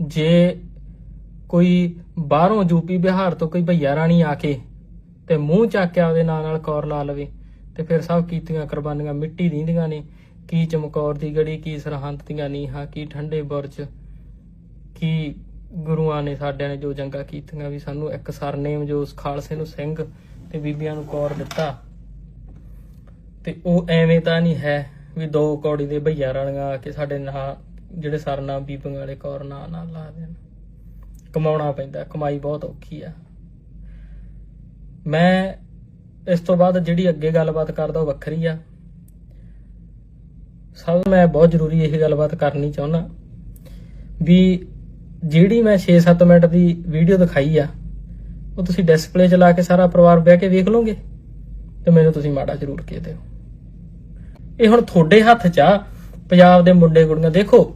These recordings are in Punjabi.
ਜੇ ਕੋਈ ਬਾਹਰੋਂ ਯੂਪੀ ਬਿਹਾਰ ਤੋਂ ਕੋਈ ਭਈਆ ਰਾਣੀ ਆ ਕੇ ਤੇ ਮੂੰਹ ਚੱਕ ਕੇ ਆਪਦੇ ਨਾਂ ਨਾਲ ਕੌਰ ਲਾ ਲਵੇ ਤੇ ਫਿਰ ਸਭ ਕੀਤੀਆਂ ਕੁਰਬਾਨੀਆਂ ਮਿੱਟੀ ਦੀਆਂ ਨੇ, ਕੀ ਚਮਕੌਰ ਦੀ ਗੜੀ, ਕੀ ਸਰਹੰਦ ਦੀਆਂ ਨੀਹਾਂ, ਕੀ ਠੰਡੇ ਬੁਰਜ, ਕੀ ਗੁਰੂਆਂ ਨੇ ਸਾਡਿਆਂ ਨੇ ਜੋ ਜੰਗਾਂ ਕੀਤੀਆਂ ਵੀ ਸਾਨੂੰ ਇੱਕ ਸਰਨੇਮ ਜੋ ਉਸ ਖਾਲਸੇ ਨੂੰ ਸਿੰਘ ਤੇ ਬੀਬੀਆਂ ਨੂੰ ਕੌਰ ਦਿੱਤਾ। ਤੇ ਉਹ ਐਵੇਂ ਤਾਂ ਨਹੀਂ ਹੈ ਵੀ ਦੋ ਕੌੜੀ ਦੇ ਭਈਆ ਰਾਣੀਆਂ ਆ ਕੇ ਸਾਡੇ ਨਾਂ ਜਿਹੜੇ ਸਰਨਾ ਬੀਬੀਆਂ ਵਾਲੇ ਕੌਰ ਨਾਂ ਨਾਲ ਲਾ ਦੇਣ। ਕਮਾਉਣਾ ਪੈਂਦਾ, ਕਮਾਈ ਬਹੁਤ ਔਖੀ ਆ। ਮੈਂ ਇਸ ਤੋਂ ਬਾਅਦ ਜਿਹੜੀ ਅੱਗੇ ਗੱਲਬਾਤ ਕਰਦਾ ਉਹ ਵੱਖਰੀ ਆ। ਸਭ ਮੈਂ ਬਹੁਤ ਜ਼ਰੂਰੀ ਇਹ ਗੱਲਬਾਤ ਕਰਨੀ ਚਾਹੁੰਦਾ ਵੀ ਜਿਹੜੀ ਮੈਂ 6-7 ਮਿੰਟ ਦੀ ਵੀਡੀਓ ਦਿਖਾਈ ਆ, ਉਹ ਤੁਸੀਂ ਡਿਸਪਲੇ 'ਚ ਲਾ ਕੇ ਸਾਰਾ ਪਰਿਵਾਰ ਬਹਿ ਕੇ ਵੇਖ ਲਓਗੇ ਤੇ ਮੈਨੂੰ ਤੁਸੀਂ ਮਾੜਾ ਜ਼ਰੂਰ ਕਹਿ ਦਿਓ। ਇਹ ਹੁਣ ਤੁਹਾਡੇ ਹੱਥ 'ਚ ਆ, ਪੰਜਾਬ ਦੇ ਮੁੰਡੇ ਕੁੜੀਆਂ ਦੇਖੋ।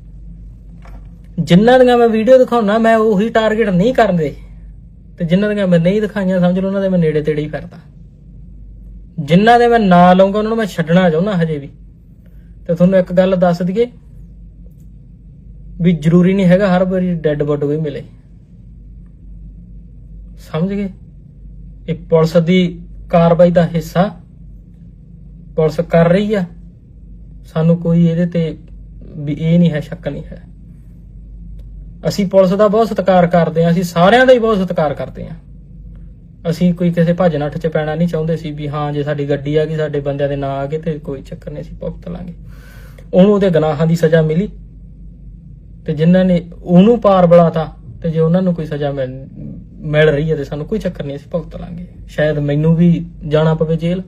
ਜਿਨ੍ਹਾਂ ਦੀਆਂ ਮੈਂ ਵੀਡੀਓ ਦਿਖਾਉਣਾ ਮੈਂ ਉਹੀ ਟਾਰਗੇਟ ਨਹੀਂ ਕਰਦੇ ਤੇ ਜਿਨ੍ਹਾਂ ਦੀਆਂ ਮੈਂ ਨਹੀਂ ਦਿਖਾਈਆਂ, ਸਮਝ ਲਓ, ਉਹਨਾਂ ਦੇ ਮੈਂ ਨੇੜੇ ਤੇੜੇ ਹੀ ਫਿਰਦਾ। ਜਿਨ੍ਹਾਂ ਦੇ ਮੈਂ ਨਾਂ ਲਵਾਂਗਾ ਉਹਨਾਂ ਨੂੰ ਮੈਂ ਛੱਡਣਾ ਚਾਹੁੰਦਾ ਹਜੇ ਵੀ। ਤੇ ਤੁਹਾਨੂੰ ਇੱਕ ਗੱਲ ਦੱਸ ਦਈਏ, ਵੀ ਜ਼ਰੂਰੀ ਨਹੀਂ ਹੈਗਾ ਹਰ ਵਾਰੀ ਡੈੱਡ ਬੋਡੀ ਕੋਈ ਮਿਲੇ। ਸਮਝ ਗਏ? ਇਹ ਪੁਲਿਸ ਦੀ ਕਾਰਵਾਈ ਦਾ ਹਿੱਸਾ, ਪੁਲਿਸ ਕਰ ਰਹੀ ਆ। ਸਾਨੂੰ ਕੋਈ ਇਹਦੇ ਤੇ ਵੀ ਇਹ ਨਹੀਂ ਹੈ, ਸ਼ੱਕ ਨਹੀਂ ਹੈ। ਅਸੀਂ ਪੁਲਿਸ ਦਾ ਬਹੁਤ ਸਤਿਕਾਰ ਕਰਦੇ ਹਾਂ, ਅਸੀਂ ਸਾਰਿਆਂ ਦਾ ਹੀ ਬਹੁਤ ਸਤਿਕਾਰ ਕਰਦੇ ਹਾਂ। ਅਸੀਂ ਕੋਈ ਕਿਸੇ ਭੱਜ ਨੱਠ ਚ ਪੈਣਾ ਨਹੀਂ ਚਾਹੁੰਦੇ ਸੀ ਵੀ ਹਾਂ, ਜੇ ਸਾਡੀ ਗੱਡੀ ਆ ਗਈ, ਸਾਡੇ ਬੰਦਿਆਂ ਦੇ ਨਾਂ ਆ ਗਏ ਤੇ ਕੋਈ ਚੱਕਰ ਨਹੀਂ, ਅਸੀਂ ਭੁਗਤ ਲਾਂਗੇ। ਉਹਨੂੰ ਉਹਦੇ ਗੁਨਾਹਾਂ ਦੀ ਸਜ਼ਾ ਮਿਲੀ ਤੇ ਜਿਨ੍ਹਾਂ ਨੇ ਉਹਨੂੰ ਪਾਰ ਬੁਲਾਤਾ ਤੇ ਜੇ ਉਹਨਾਂ ਨੂੰ ਕੋਈ ਸਜ਼ਾ ਮਿਲ ਮਿਲ ਰਹੀ ਹੈ ਤੇ ਸਾਨੂੰ ਕੋਈ ਚੱਕਰ ਨਹੀਂ, ਅਸੀਂ ਭੁਗਤ ਲਾਂਗੇ। ਸ਼ਾਇਦ ਮੈਨੂੰ ਵੀ ਜਾਣਾ ਪਵੇ ਜੇਲ੍ਹ।